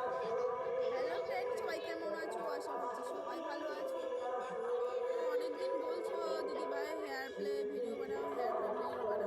Hello friend সবাই কেমন আছো? আশা করছি সবাই ভালো আছো। অনেকদিন বলছো দিদি ভাই হেয়ার প্লে ভিডিও বানাও হেয়ার প্লে ভিডিও বানাও।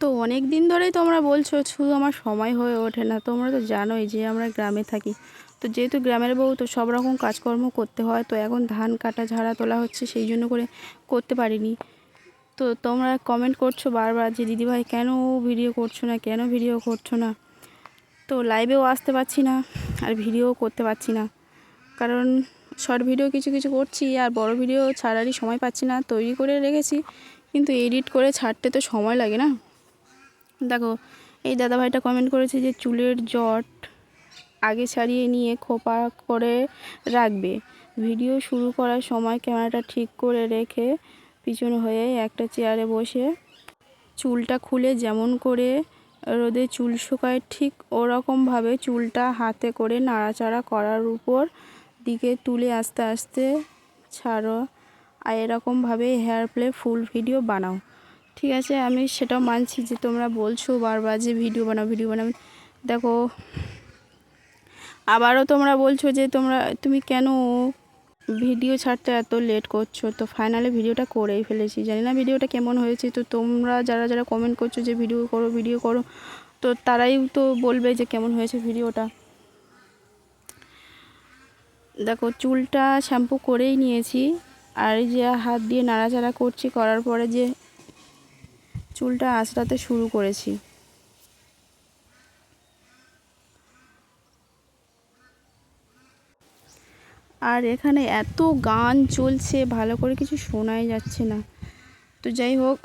তো অনেক দিন ধরেই তোমরা বলছো, শুধু আমার সময় হয়ে ওঠে না। তোমরা তো জানোই যে আমরা গ্রামে থাকি। তো যেহেতু গ্রামের বউ, তো সব রকম কাজকর্ম করতে হয়, তো এখন ধান কাটা, ঝাড়া তোলা হচ্ছে, সেই জন্য করে করতে পারিনি। তো তোমরা কমেন্ট করছ বারবার যে, দিদিভাই, কেন ভিডিও করছ না? কেন ভিডিও করছ না? তো লাইভেও আসতে পারছি না, আর ভিডিও করতে পারছি না। কারণ শর্ট ভিডিও কিছু কিছু করছি, আর বড় ভিডিও ছাড়ারই সময় পাচ্ছি না, তৈরি করে রেখেছি। কিন্তু এডিট করে ছাড়তে তো সময় লাগে না। দেখো, এই দাদাভাইটা কমেন্ট করেছে যে চুলের জট আগে ছাড়িয়ে নিয়ে খোপা করে রাখবে। ভিডিও শুরু করার সময় ক্যামেরাটা ঠিক করে রেখে পিছন হয়ে একটা চেয়ারে বসে চুলটা খুলে যেমন করে রোদে চুল শুকায়, ঠিক ওরকমভাবে চুলটা হাতে করে নাড়াচাড়া করার উপর দিকে তুলে আস্তে আস্তে ছাড়ো। আর এরকমভাবে হেয়ার প্লে ফুল ভিডিও বানাও। ঠিক আছে, আমি সেটাও মানছি যে তোমরা বলছো বারবার যে ভিডিও বানাও ভিডিও বানাও। দেখো, আবারও তোমরা বলছো যে তোমরা, তুমি কেন ভিডিও ছাড়তে এত লেট করছ? তো ফাইনালি ভিডিওটা করেই ফেলেছি। জানি না ভিডিওটা কেমন হয়েছে, তো তোমরা যারা যারা কমেন্ট করছ যে ভিডিও করো ভিডিও করো, তো তারাই তো বলবে যে কেমন হয়েছে ভিডিওটা দেখো, চুলটা শ্যাম্পু করেই নিয়েছি, আর যে হাত দিয়ে নাড়াচাড়া করছি, করার পরে যে চুলটা আঁচড়াতে শুরু করেছি। আর এখানে এত গান চলছে, ভালো করে কিছু শোনাই যাচ্ছে না। তো যাই হোক,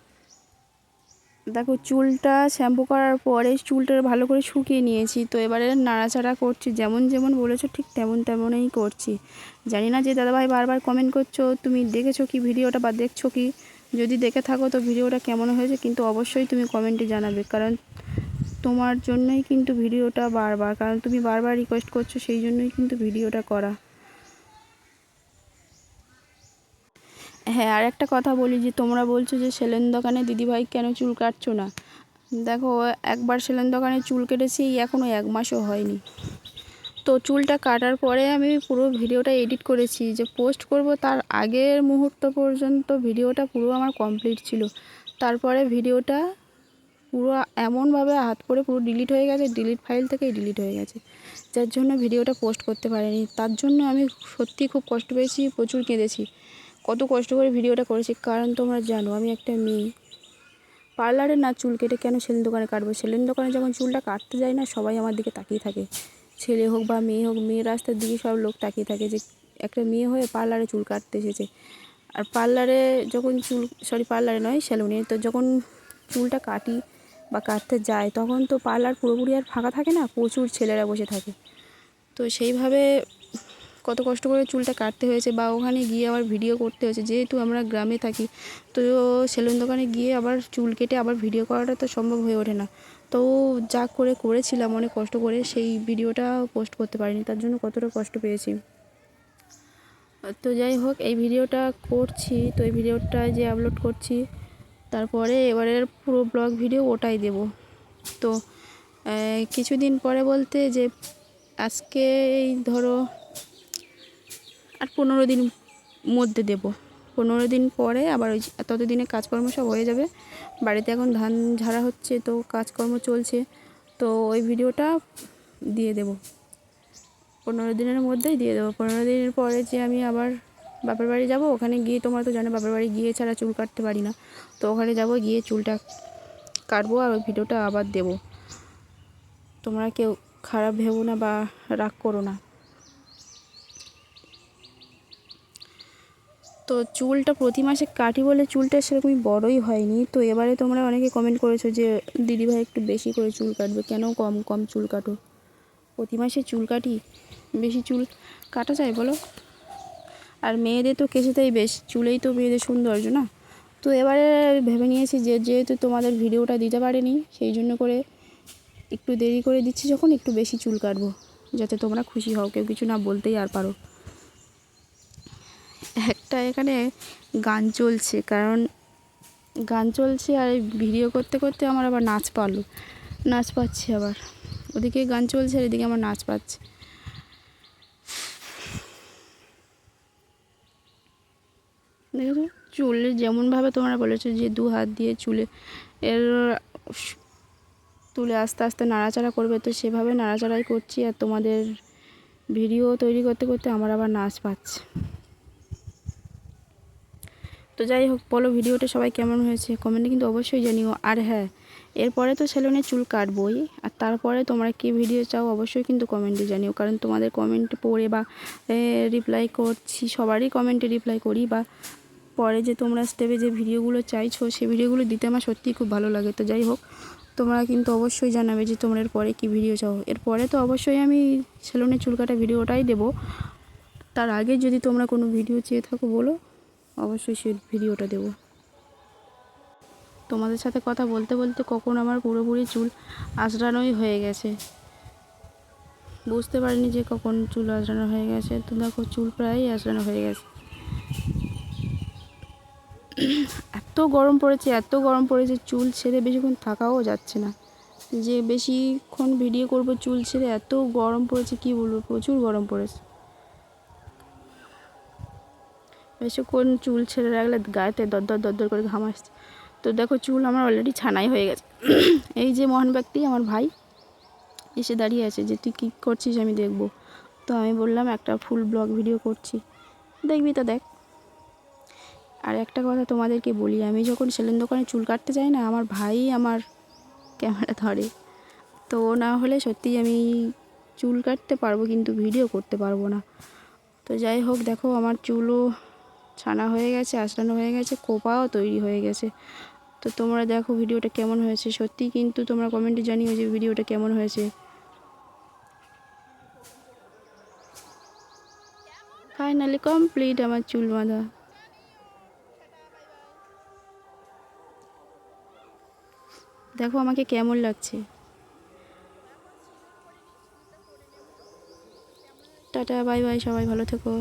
দেখো চুলটা শ্যাম্পু করার পরে চুলটা ভালো করে শুকিয়ে নিয়েছি। তো এবারে নাড়াচাড়া করছি, যেমন যেমন বলেছ ঠিক তেমন তেমনই করছি। জানি না যে দাদাভাই বারবার কমেন্ট করছ, তুমি দেখেছ কি, ভিডিওটা বা দেখছ কি? যদি দেখে থাকো তো ভিডিওটা কেমন হয়েছে, কিন্তু অবশ্যই তুমি কমেন্টে জানাবে। কারণ তোমার জন্যই কিন্তু ভিডিওটা বারবার, কারণ তুমি বারবার রিকোয়েস্ট করছ, সেই জন্যই কিন্তু ভিডিওটা করা। হ্যাঁ আর একটা কথা বলি যে, তোমরা বলছো যে সেলেন দোকানে দিদিভাই কেন চুল কাটছো না? দেখো, একবার সেলেন দোকানে চুল কেটেছি এখনও এক মাসও হয়নি। তো চুলটা কাটার পরে আমি পুরো ভিডিওটা এডিট করেছি যে পোস্ট করব তার আগের মুহূর্ত পর্যন্ত ভিডিওটা পুরো আমার কমপ্লিট ছিল। তারপরে ভিডিওটা পুরো এমনভাবে হাত পরে পুরো ডিলিট হয়ে গেছে, ডিলিট ফাইল থেকেই ডিলিট হয়ে গেছে। যার জন্য ভিডিওটা পোস্ট করতে পারিনি। তার জন্য আমি সত্যি খুব কষ্ট পেয়েছি, প্রচুর কেঁদেছি। কত কষ্ট করে ভিডিওটা করেছি, কারণ তোমরা জানো আমি একটা মেয়ে। পার্লারে না চুল কেটে কেন সেলেন দোকানে কাটবো? সেলেন দোকানে যখন চুলটা কাটতে যায় না, সবাই আমার দিকে তাকিয়ে থাকে। ছেলে হোক বা মেয়ে হোক মেয়ে রাস্তার দিকে সব লোক তাকিয়ে থাকে যে একটা মেয়ে হয়ে পার্লারে চুল কাটতে এসেছে। আর পার্লারে যখন চুল সরি পার্লারে নয় স্যালুনে তো যখন চুলটা কাটি বা কাটতে যায়, তখন তো পার্লার পুরোপুরি আর ফাঁকা থাকে না, প্রচুর ছেলেরা বসে থাকে। তো সেইভাবে কত কষ্ট করে চুলটা কাটতে হয়েছে বা ওখানে গিয়ে আবার ভিডিও করতে হয়েছে। যেহেতু আমরা গ্রামে থাকি, তো সেলুন দোকানে গিয়ে আবার চুল কেটে আবার ভিডিও করাটা তো সম্ভব হয়ে ওঠে না। তো যা করে করেছিলাম, অনেক কষ্ট করে সেই ভিডিওটা পোস্ট করতে পারিনি। তার জন্য কতটা কষ্ট পেয়েছি। তো যাই হোক, এই ভিডিওটা করছি। তো এই ভিডিওটা যে আপলোড করছি, তারপরে এবারের পুরো ব্লগ ভিডিও ওটাই দেব। তো কিছুদিন পরে বলতে যে আজকে এই ধরো আর পনেরো দিন মধ্যে দেব। পনেরো দিন পরে আবার ওই ততদিনে কাজকর্ম সব হয়ে যাবে। বাড়িতে এখন ধান ঝাড়া হচ্ছে, তো কাজকর্ম চলছে। তো ওই ভিডিওটা দিয়ে দেব। পনেরো দিনের মধ্যেই দিয়ে দেবো। পনেরো দিনের পরে যে আমি আবার বাপের বাড়ি যাব, ওখানে গিয়ে তোমরা তো জানো বাপের বাড়ি গিয়ে ছাড়া চুল কাটতে পারি না। তো ওখানে যাব, গিয়ে চুলটা কাটবো আর ওই ভিডিওটা আবার দেব। তোমরা কেউ খারাপ ভেবো না বা রাগ করো না। তো চুলটা প্রতি মাসে কাটি বলে চুলটা সেরকমই বড়ই হয়নি। তো এবারে তোমরা অনেকে কমেন্ট করেছ যে দিদিভাই একটু বেশি করে চুল কাটবে, কেন কম কম চুল কাটো? প্রতি মাসে চুল কাটি, বেশি চুল কাটা যায় বলো? আর মেয়েদের তো কেসেতেই বেশ, চুলেই তো মেয়েদের সৌন্দর্য না? তো এবারে ভেবে নিয়েছি যে, যেহেতু তোমাদের ভিডিওটা দিতে পারিনি, সেই জন্য করে একটু দেরি করে দিচ্ছি, যখন একটু বেশি চুল কাটবো, যাতে তোমরা খুশি হও, কেউ কিছু না বলতেই আর পারো। একটা এখানে গান চলছে, কারণ গান চলছে আর ভিডিও করতে করতে আমার আবার নাচ পারল নাচ পাচ্ছি আবার। ওদিকে গান চলছে আর এদিকে আমার নাচ পাচ্ছে। দেখেছ চুলে যেমনভাবে তোমরা বলেছ যে দু হাত দিয়ে চুলে, এর তুলে আস্তে আস্তে নাড়াচাড়া করবে, তো সেভাবে নাড়াচাড়াই করছি আর তোমাদের ভিডিও তৈরি করতে করতে আমার আবার নাচ পাচ্ছে। তো যাই হোক, বলো ভিডিওটা সবাই কেমন হয়েছে? কমেন্টে কিন্তু অবশ্যই জানিও। আর হ্যাঁ এরপরে তো সেলুনে চুল কাটবই, আর তারপরে তোমরা কী ভিডিও চাও অবশ্যই কিন্তু কমেন্টে জানিও। কারণ তোমাদের কমেন্ট পড়ে বা রিপ্লাই করছি, সবারই কমেন্টে রিপ্লাই করি বা, পরে যে তোমরা স্টেপে যে ভিডিওগুলো চাইছো সেই ভিডিওগুলো দিতে আমার সত্যিই খুব ভালো লাগে। তো যাই হোক, তোমরা কিন্তু অবশ্যই জানাবে যে তোমরা এরপরে কী ভিডিও চাও। এরপরে তো অবশ্যই আমি সেলুনে চুল কাটা ভিডিওটাই দেবো। তার আগে যদি তোমরা কোনো ভিডিও চেয়ে থাকো, বলো। অবশ্যই সেই ভিডিওটা দেবো। তোমাদের সাথে কথা বলতে বলতে কখন আমার পুরোপুরি চুল আঁচড়ানোই হয়ে গেছে। বুঝতে পারিনি যে কখন চুল আঁচড়ানো হয়ে গেছে। তো দেখো, চুল প্রায়ই আঁচড়ানো হয়ে গেছে। এত গরম পড়েছে, এত গরম পড়েছে, চুল ছেড়ে বেশিক্ষণ থাকাও যাচ্ছে না। যে বেশিক্ষণ ভিডিও করব চুল ছেড়ে এত গরম পড়েছে, কি বলব? প্রচুর গরম পড়েছে। বেশিক্ষণ চুল ছেড়ে রাখলে গায়েতে দরদর দরদর করে ঘাম আসছে? তো দেখো চুল আমার অলরেডি ছানাই হয়ে গেছে। এই যে মহান ব্যক্তি, আমার ভাই এসে দাঁড়িয়ে আছে যে, তুই কী করছিস? আমি দেখব। তো আমি বললাম, একটা ফুল ব্লগ ভিডিও করছি। দেখবি তো দেখ। আর একটা কথা তোমাদেরকে বলি, আমি যখন সেলেন দোকানে চুল কাটতে যাই না, আমার ভাই আমার ক্যামেরা ধরে। তো না হলে সত্যিই আমি চুল কাটতে পারব, কিন্তু ভিডিও করতে পারব না। তো যাই হোক, দেখো আমার চুলও ছানা হয়ে গেছে আসানো হয়ে গেছে, কোপাও তৈরি হয়ে গেছে। তো তোমরা দেখো ভিডিওটা কেমন হয়েছে। সত্যি কিন্তু তোমরা কমেন্টে জানিও যে ভিডিওটা কেমন হয়েছে। ফাইনালি কমপ্লিট আমার চুল বাঁধা। দেখো আমাকে কেমন লাগছে। টাটা বাই বাই সবাই ভালো থেকো।